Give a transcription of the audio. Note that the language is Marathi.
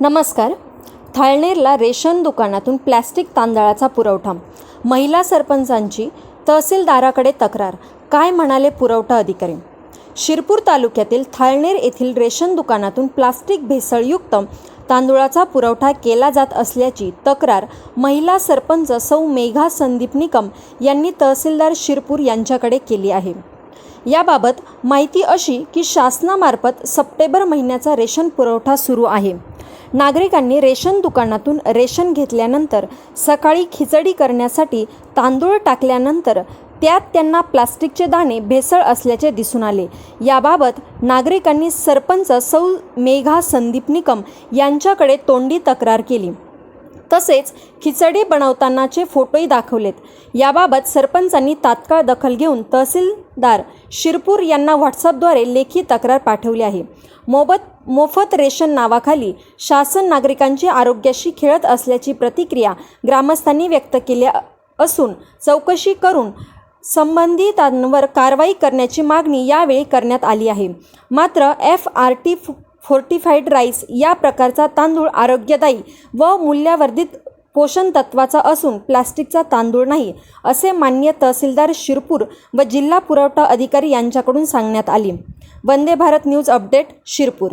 नमस्कार. थाळनेरला रेशन दुकानातून प्लॅस्टिक तांदळाचा पुरवठा. महिला सरपंचांची तहसीलदाराकडे तक्रार. काय म्हणाले पुरवठा अधिकारी? शिरपूर तालुक्यातील थाळनेर येथील रेशन दुकानातून प्लास्टिक भेसळयुक्त तांदूळाचा पुरवठा केला जात असल्याची तक्रार महिला सरपंच सौ मेघा संदीप निकम यांनी तहसीलदार शिरपूर यांच्याकडे केली आहे. याबाबत माहिती अशी की शासनामार्फत सप्टेंबर महिन्याचा रेशन पुरवठा सुरू आहे. नागरिकांनी रेशन दुकानातून रेशन घेतल्यानंतर सकाळी खिचडी करण्यासाठी तांदूळ टाकल्यानंतर त्यात त्यांना प्लास्टिकचे दाणे भेसळ असल्याचे दिसून आले. याबाबत नागरिकांनी सरपंच सौ मेघा संदीप निकम यांच्याकडे तोंडी तक्रार केली. तसेच खिचडी बनवतानाचे फोटोही दाखवलेत. याबाबत सरपंचांनी तात्काळ दखल घेऊन तहसीलदार शिरपूर यांना व्हॉट्सअपद्वारे लेखी तक्रार पाठवली आहे. मोबत मोफत रेशन नावाखाली शासन नागरिकांची आरोग्याशी खेळत असल्याची प्रतिक्रिया ग्रामस्थांनी व्यक्त केली असून चौकशी करून संबंधितांवर कारवाई करण्याची मागणी यावेळी करण्यात आली आहे. मात्र F R T fortified rice या प्रकारचा तांदूळ आरोग्यदायी व मूल्यवर्धित पोषण तत्वाचा असून प्लास्टिकचा तांदूळ नाही असे मान्य तहसीलदार शिरपूर व जिल्हा पुरवठा अधिकारी यांच्याकडून सांगण्यात आले. Vande Bharat news update Shirpur.